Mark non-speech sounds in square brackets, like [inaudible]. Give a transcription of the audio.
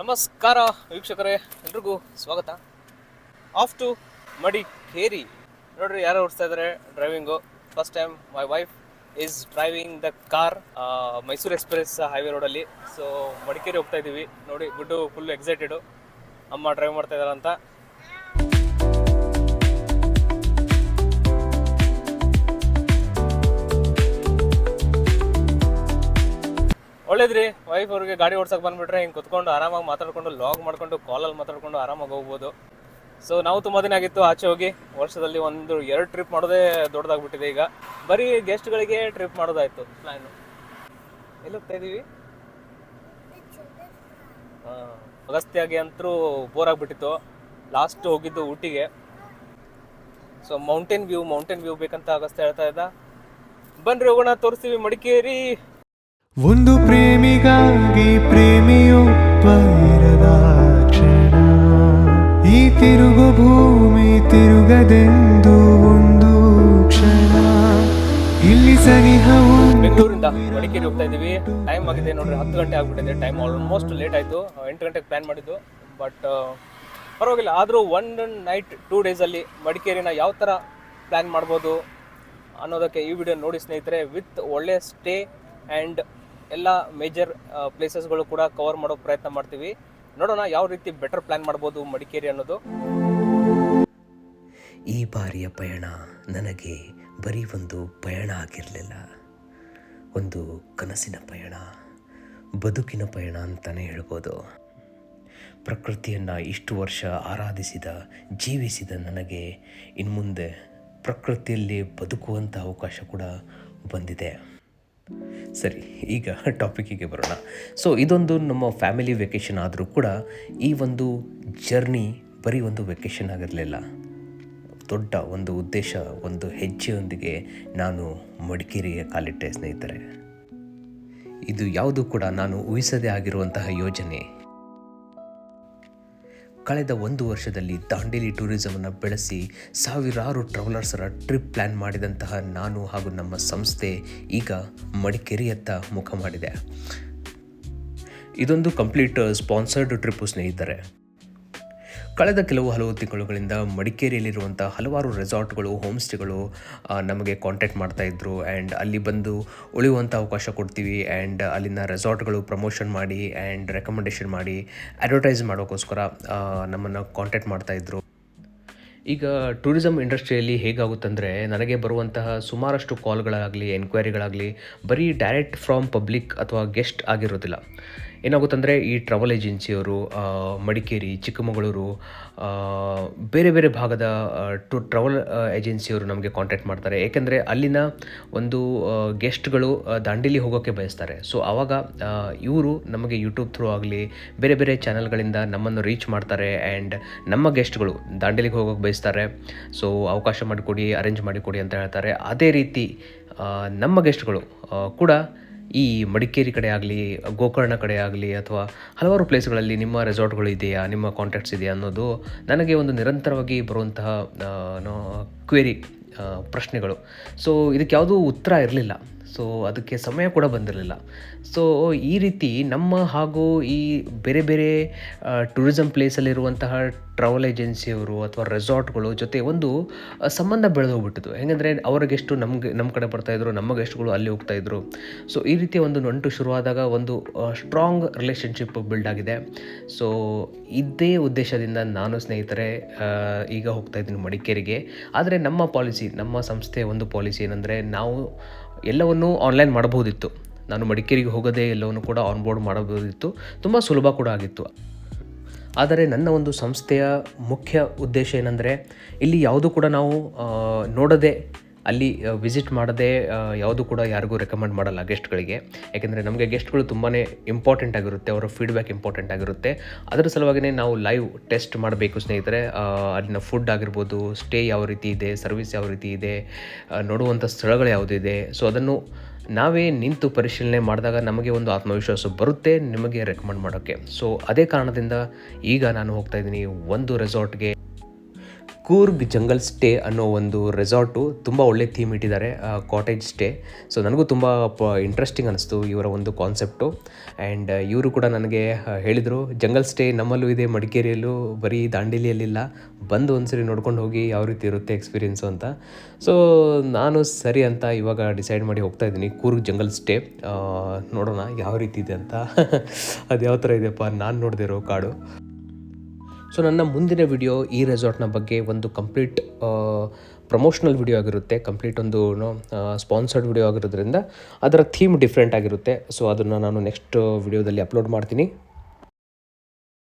ನಮಸ್ಕಾರ ವೀಕ್ಷಕರೇ, ಎಲ್ರಿಗೂ ಸ್ವಾಗತ. ಆಫ್ ಟು ಮಡಿಕೇರಿ ನೋಡ್ರಿ, ಯಾರು ಓಡಿಸ್ತಾ ಇದ್ದಾರೆ driving first time my wife is driving the car Mysuru express highway ರೋಡಲ್ಲಿ ಸೊ ಮಡಿಕೇರಿ ಹೋಗ್ತಾ ಇದ್ದೀವಿ ನೋಡಿ, ಗುಡ್ಡು ಫುಲ್ ಎಕ್ಸೈಟೆಡು ಅಮ್ಮ ಡ್ರೈವ್ ಮಾಡ್ತಾ ಇದ್ದಾರೆ ಅಂತ ಒಳ್ಳೇದ್ರಿ ವೈಫ್ ಅವ್ರಿಗೆ ಗಾಡಿ ಓಡ್ಸಕ್ ಬಂದ್ಬಿಟ್ರೆ ಹಿಂಗೆ ಕುತ್ಕೊಂಡು ಆರಾಮಾಗಿ ಮಾತಾಡ್ಕೊಂಡು ಲಾಗ್ ಮಾಡ್ಕೊಂಡು ಕಾಲಲ್ಲಿ ಮಾತಾಡ್ಕೊಂಡು ಆರಾಮಾಗಿ ಹೋಗ್ಬೋದು. ಸೊ ನಾವು ತುಂಬ ದಿನ ಆಗಿತ್ತು ಆಚೆ ಹೋಗಿ. ವರ್ಷದಲ್ಲಿ ಒಂದು ಎರಡು ಟ್ರಿಪ್ ಮಾಡೋದೇ ದೊಡ್ಡದಾಗ್ಬಿಟ್ಟಿದೆ ಈಗ. ಬರೀ ಗೆಸ್ಟ್ಗಳಿಗೆ ಟ್ರಿಪ್ ಮಾಡೋದಾಯ್ತು ಪ್ಲ್ಯಾನು ಎಲ್ಲಿ ಹೋಗ್ತಾ ಇದೀವಿ? ಅಗಸ್ತಿಯಾಗಿ ಅಗಸ್ತ್ಯಾಗೆ ಅಂತೂ ಬೋರ್ ಆಗಿಬಿಟ್ಟಿತ್ತು. ಲಾಸ್ಟ್ ಹೋಗಿದ್ದು ಊಟಿಗೆ. So mountain view mountain view ಬೇಕಂತ ಅಗಸ್ತ್ಯ ಹೇಳ್ತಾ ಇದ್ದ. ಬನ್ರಿ ಹೋಗೋಣ, ತೋರಿಸ್ತೀವಿ ಮಡಿಕೇರಿ. ಒಂದು ಪ್ರೇಮಿಗಾಗಿ ಪ್ರೇಮಿಯೊಬ್ಬ ಇರದ ಕ್ಷಣ. ಈ ತಿರುಗು ಭೂಮಿ ತಿರುಗದೆಂದು ಒಂದು ಕ್ಷಣ. ಇಲ್ಲಿ ಸನಿಹವು ಬೆಂಗಳೂರಿಂದ ಮಡಿಕೇರಿ ಹೋಗ್ತಾ ಇದೀವಿ ಟೈಮ್ ಆಗಿದೆ ನೋಡ್ರಿ, ಹತ್ತು ಗಂಟೆ ಆಗ್ಬಿಟ್ಟಿದೆ. ಟೈಮ್ ಆಲ್ಮೋಸ್ಟ್ ಲೇಟ್ ಆಯ್ತು. ಎಂಟು ಗಂಟೆಗೆ ಪ್ಲ್ಯಾನ್ ಮಾಡಿದ್ದು. ಬಟ್ ಪರವಾಗಿಲ್ಲ. ಆದರೂ ಒನ್ ನೈಟ್ ಟೂ ಡೇಸಲ್ಲಿ ಮಡಿಕೇರಿನ ಯಾವ ಥರ ಪ್ಲ್ಯಾನ್ ಮಾಡ್ಬೋದು ಅನ್ನೋದಕ್ಕೆ ಈ ವಿಡಿಯೋ ನೋಡಿ ಸ್ನೇಹಿತರೆ ವಿತ್ ಒಳ್ಳೆ ಸ್ಟೇ ಆ್ಯಂಡ್ ಎಲ್ಲ ಮೇಜರ್ ಪ್ಲೇಸಸ್ಗಳು ಕೂಡ ಕವರ್ ಮಾಡೋಕೆ ಪ್ರಯತ್ನ ಮಾಡ್ತೀವಿ. ನೋಡೋಣ ಯಾವ ರೀತಿ ಬೆಟರ್ ಪ್ಲ್ಯಾನ್ ಮಾಡ್ಬೋದು ಮಡಿಕೇರಿ ಅನ್ನೋದು. ಈ ಬಾರಿಯ ಪಯಣ ನನಗೆ ಬರೀ ಒಂದು ಪಯಣ ಆಗಿರಲಿಲ್ಲ. ಒಂದು ಕನಸಿನ ಪಯಣ, ಬದುಕಿನ ಪಯಣ ಅಂತಲೇ ಹೇಳ್ಬೋದು. ಪ್ರಕೃತಿಯನ್ನು ಇಷ್ಟು ವರ್ಷ ಆರಾಧಿಸಿದ, ಜೀವಿಸಿದ ನನಗೆ ಇನ್ಮುಂದೆ ಪ್ರಕೃತಿಯಲ್ಲಿ ಬದುಕುವಂಥ ಅವಕಾಶ ಕೂಡ ಬಂದಿದೆ. ಸರಿ, ಈಗ ಟಾಪಿಕ್ಕಿಗೆ ಬರೋಣ. ಸೊ ಇದೊಂದು ನಮ್ಮ ಫ್ಯಾಮಿಲಿ ವೆಕೇಷನ್ ಆದರೂ ಕೂಡ ಈ ಒಂದು ಜರ್ನಿ ಬರೀ ಒಂದು ವೆಕೇಷನ್ ಆಗಿರಲಿಲ್ಲ. ದೊಡ್ಡ ಒಂದು ಉದ್ದೇಶ, ಒಂದು ಹೆಜ್ಜೆಯೊಂದಿಗೆ ನಾನು ಮಡಿಕೇರಿಗೆ ಕಾಲಿಟ್ಟೆ ಸ್ನೇಹಿತರೆ. ಇದು ಯಾವುದು ಕೂಡ ನಾನು ಊಹಿಸದೇ ಆಗಿರುವಂತಹ ಯೋಜನೆ. ಕಳೆದ ಒಂದು ವರ್ಷದಲ್ಲಿ ದಾಂಡೇಲಿ ಟೂರಿಸಮನ್ನು ಬೆಳೆಸಿ ಸಾವಿರಾರು ಟ್ರಾವೆಲರ್ಸರ ಟ್ರಿಪ್ ಪ್ಲ್ಯಾನ್ ಮಾಡಿದಂತಹ ನಾನು ಹಾಗೂ ನಮ್ಮ ಸಂಸ್ಥೆ ಈಗ ಮಡಿಕೇರಿಯತ್ತ ಮುಖ ಮಾಡಿದೆ. ಇದೊಂದು ಕಂಪ್ಲೀಟ್, ಸ್ಪಾನ್ಸರ್ಡ್ ಟ್ರಿಪ್ಪು ಸ್ನೇಹಿತರೆ. ಕಳೆದ ಕೆಲವು ಹಲವು ತಿಂಗಳುಗಳಿಂದ ಮಡಿಕೇರಿಯಲ್ಲಿರುವಂಥ ಹಲವಾರು ರೆಸಾರ್ಟ್ಗಳು ಹೋಮ್ ಸ್ಟೇಗಳು ನಮಗೆ ಕಾಂಟ್ಯಾಕ್ಟ್ ಮಾಡ್ತಾ ಇದ್ರು. ಆ್ಯಂಡ್ ಅಲ್ಲಿ ಬಂದು ಉಳಿಯುವಂಥ ಅವಕಾಶ ಕೊಡ್ತೀವಿ. ಆ್ಯಂಡ್ ಅಲ್ಲಿನ ರೆಸಾರ್ಟ್ಗಳು ಪ್ರಮೋಷನ್ ಮಾಡಿ ಆ್ಯಂಡ್ ರೆಕಮೆಂಡೇಷನ್ ಮಾಡಿ ಅಡ್ವರ್ಟೈಸ್ ಮಾಡೋಕ್ಕೋಸ್ಕರ ನಮ್ಮನ್ನು ಕಾಂಟ್ಯಾಕ್ಟ್ ಮಾಡ್ತಾ ಇದ್ರು. ಈಗ ಟೂರಿಸಮ್ ಇಂಡಸ್ಟ್ರಿಯಲ್ಲಿ ಹೇಗಾಗುತ್ತಂದರೆ, ನನಗೆ ಬರುವಂತಹ ಸುಮಾರಷ್ಟು ಕಾಲ್ಗಳಾಗಲಿ ಎನ್ಕ್ವೈರಿಗಳಾಗಲಿ ಬರೀ ಡೈರೆಕ್ಟ್ ಫ್ರಾಮ್ ಪಬ್ಲಿಕ್ ಅಥವಾ ಗೆಸ್ಟ್ ಆಗಿರೋದಿಲ್ಲ. ಏನಾಗುತ್ತಂದರೆ ಈ ಟ್ರಾವೆಲ್ ಏಜೆನ್ಸಿಯವರು ಮಡಿಕೇರಿ, ಚಿಕ್ಕಮಗಳೂರು ಬೇರೆ ಬೇರೆ ಭಾಗದ ಟು ಟ್ರಾವೆಲ್ ಏಜೆನ್ಸಿಯವರು ನಮಗೆ ಕಾಂಟ್ಯಾಕ್ಟ್ ಮಾಡ್ತಾರೆ. ಏಕೆಂದರೆ ಅಲ್ಲಿನ ಒಂದು ಗೆಸ್ಟ್ಗಳು ದಾಂಡೇಲಿ ಹೋಗೋಕ್ಕೆ ಬಯಸ್ತಾರೆ. ಸೊ ಆವಾಗ ಇವರು ನಮಗೆ ಯೂಟ್ಯೂಬ್ ಥ್ರೂ ಆಗಲಿ, ಬೇರೆ ಬೇರೆ ಚಾನಲ್ಗಳಿಂದ ನಮ್ಮನ್ನು ರೀಚ್ ಮಾಡ್ತಾರೆ ಆ್ಯಂಡ್ ನಮ್ಮ ಗೆಸ್ಟ್ಗಳು ದಾಂಡೇಲಿಗೆ ಹೋಗೋಕ್ಕೆ ಬಯಸ್ತಾರೆ. ಸೊ ಅವಕಾಶ ಮಾಡಿಕೊಡಿ ಅರೇಂಜ್ ಮಾಡಿಕೊಡಿ ಅಂತ ಹೇಳ್ತಾರೆ. ಅದೇ ರೀತಿ ನಮ್ಮ ಗೆಸ್ಟ್ಗಳು ಕೂಡ ಈ ಮಡಿಕೇರಿ ಕಡೆ ಆಗಲಿ, ಗೋಕರ್ಣ ಕಡೆ ಆಗಲಿ ಅಥವಾ ಹಲವಾರು ಪ್ಲೇಸ್ಗಳಲ್ಲಿ ನಿಮ್ಮ ರೆಸಾರ್ಟ್ಗಳು ಇದೆಯಾ, ನಿಮ್ಮ ಕಾಂಟ್ಯಾಕ್ಟ್ಸ್ ಇದೆಯಾ ಅನ್ನೋದು ನನಗೆ ಒಂದು ನಿರಂತರವಾಗಿ ಬರುವಂತಹ ಕ್ವೇರಿ ಪ್ರಶ್ನೆಗಳು. ಸೊ ಇದಕ್ಕೆ ಯಾವುದೂ ಉತ್ತರ ಇರಲಿಲ್ಲ. ಸೊ ಅದಕ್ಕೆ ಸಮಯ ಕೂಡ ಬಂದಿರಲಿಲ್ಲ. ಸೊ ಈ ರೀತಿ ನಮ್ಮ ಹಾಗೂ ಈ ಬೇರೆ ಬೇರೆ ಟೂರಿಸಮ್ ಪ್ಲೇಸಲ್ಲಿರುವಂತಹ ಟ್ರಾವೆಲ್ ಏಜೆನ್ಸಿಯವರು ಅಥವಾ ರೆಸಾರ್ಟ್ಗಳು ಜೊತೆ ಒಂದು ಸಂಬಂಧ ಬೆಳೆದೋಗ್ಬಿಟ್ಟಿತ್ತು ಹೆಂಗಂದರೆ ಅವ್ರಿಗೆಷ್ಟು ನಮಗೆ ನಮ್ಮ ಕಡೆ ಬರ್ತಾಯಿದ್ರು ನಮ್ಮ ಗೆಸ್ಟ್ಗಳು ಅಲ್ಲಿ ಹೋಗ್ತಾಯಿದ್ರು ಸೊ ಈ ರೀತಿಯ ಒಂದು ನಂಟು ಶುರುವಾದಾಗ ಒಂದು ಸ್ಟ್ರಾಂಗ್ ರಿಲೇಷನ್ಶಿಪ್ ಬಿಲ್ಡ್ ಆಗಿದೆ. ಸೊ ಇದೇ ಉದ್ದೇಶದಿಂದ ನಾನು ಸ್ನೇಹಿತರೆ ಈಗ ಹೋಗ್ತಾ ಇದ್ದೀನಿ ಮಡಿಕೇರಿಗೆ. ಆದರೆ ನಮ್ಮ ಪಾಲಿಸಿ ನಮ್ಮ ಸಂಸ್ಥೆಯ ಒಂದು ಪಾಲಿಸಿ ಏನಂದರೆ ನಾವು ಎಲ್ಲವನ್ನೂ ಆನ್ಲೈನ್ ಮಾಡಬಹುದಿತ್ತು. ನಾನು ಮಡಿಕೇರಿಗೆ ಹೋಗದೆ ಎಲ್ಲವನ್ನು ಕೂಡ ಆನ್ಬೋರ್ಡ್ ಮಾಡಬಹುದಿತ್ತು. ತುಂಬ ಸುಲಭ ಕೂಡ ಆಗಿತ್ತು. ಆದರೆ ನನ್ನ ಒಂದು ಸಂಸ್ಥೆಯ ಮುಖ್ಯ ಉದ್ದೇಶ ಏನಂದರೆ, ಇಲ್ಲಿ ಯಾವುದು ಕೂಡ ನಾವು ನೋಡದೆ ಅಲ್ಲಿ ವಿಸಿಟ್ ಮಾಡದೆ ಯಾವುದು ಕೂಡ ಯಾರಿಗೂ ರೆಕಮೆಂಡ್ ಮಾಡಲ್ಲ ಗೆಸ್ಟ್ಗಳಿಗೆ ಯಾಕೆಂದರೆ ನಮಗೆ ಗೆಸ್ಟ್ಗಳು ತುಂಬಾ ಇಂಪಾರ್ಟೆಂಟ್ ಆಗಿರುತ್ತೆ, ಅವರ ಫೀಡ್ಬ್ಯಾಕ್ ಇಂಪಾರ್ಟೆಂಟ್ ಆಗಿರುತ್ತೆ. ಅದರ ಸಲುವಾಗಿಯೇ ನಾವು ಲೈವ್ ಟೆಸ್ಟ್ ಮಾಡಬೇಕು ಸ್ನೇಹಿತರೆ. ಅಲ್ಲಿನ ಫುಡ್ ಆಗಿರ್ಬೋದು ಸ್ಟೇ ಯಾವ ರೀತಿ ಇದೆ ಸರ್ವಿಸ್ ಯಾವ ರೀತಿ ಇದೆ ನೋಡುವಂಥ ಸ್ಥಳಗಳು ಯಾವುದಿದೆ ಸೊ ಅದನ್ನು ನಾವೇ ನಿಂತು ಪರಿಶೀಲನೆ ಮಾಡಿದಾಗ ನಮಗೆ ಒಂದು ಆತ್ಮವಿಶ್ವಾಸ ಬರುತ್ತೆ ನಿಮಗೆ ರೆಕಮೆಂಡ್ ಮಾಡೋಕ್ಕೆ. ಸೊ ಅದೇ ಕಾರಣದಿಂದ ಈಗ ನಾನು ಹೋಗ್ತಾ ಇದ್ದೀನಿ ಒಂದು ರೆಸಾರ್ಟ್ಗೆ ಕೂರ್ಗ್ ಜಂಗಲ್ ಸ್ಟೇ ಅನ್ನೋ ಒಂದು ರೆಸಾರ್ಟು ತುಂಬ ಒಳ್ಳೆ ಥೀಮ್ ಇಟ್ಟಿದ್ದಾರೆ ಕಾಟೇಜ್ ಸ್ಟೇ ಸೊ ನನಗೂ ತುಂಬ ಪ ಇಂಟ್ರೆಸ್ಟಿಂಗ್ ಅನಿಸ್ತು ಇವರ ಒಂದು ಕಾನ್ಸೆಪ್ಟು ಆ್ಯಂಡ್ ಇವರು ಕೂಡ ನನಗೆ ಹೇಳಿದರು, ಜಂಗಲ್ ಸ್ಟೇ ನಮ್ಮಲ್ಲೂ ಇದೆ, ಮಡಿಕೇರಿಯಲ್ಲೂ, ಬರೀ ದಾಂಡೇಲಿಯಲ್ಲಿಲ್ಲ. ಬಂದು ಒಂದ್ಸರಿ ನೋಡ್ಕೊಂಡು ಹೋಗಿ ಯಾವ ರೀತಿ ಇರುತ್ತೆ ಎಕ್ಸ್ಪೀರಿಯೆನ್ಸು ಅಂತ. ಸೊ ನಾನು ಸರಿ ಅಂತ ಇವಾಗ ಡಿಸೈಡ್ ಮಾಡಿ ಹೋಗ್ತಾ ಇದ್ದೀನಿ, ಕೂರ್ಗ್ ಜಂಗಲ್ ಸ್ಟೇ. ನೋಡೋಣ ಯಾವ ರೀತಿ ಇದೆ ಅಂತ. [laughs] ಅದು ಯಾವ ಥರ ಇದೆಯಪ್ಪ? ನಾನು ನೋಡಿದಿರೋ ಕಾಡು. ಸೊ ನನ್ನ ಮುಂದಿನ ವಿಡಿಯೋ ಈ ರೆಸಾರ್ಟ್ನ ಬಗ್ಗೆ ಒಂದು ಕಂಪ್ಲೀಟ್ ಪ್ರಮೋಷನಲ್ ವಿಡಿಯೋ ಆಗಿರುತ್ತೆ. ಕಂಪ್ಲೀಟ್ ಒಂದು ಸ್ಪಾನ್ಸರ್ಡ್ ವಿಡಿಯೋ ಆಗಿರೋದ್ರಿಂದ ಅದರ ಥೀಮ್ ಡಿಫ್ರೆಂಟ್ ಆಗಿರುತ್ತೆ. ಸೊ ಅದನ್ನು ನಾನು ನೆಕ್ಸ್ಟ್ ವಿಡಿಯೋದಲ್ಲಿ ಅಪ್ಲೋಡ್ ಮಾಡ್ತೀನಿ.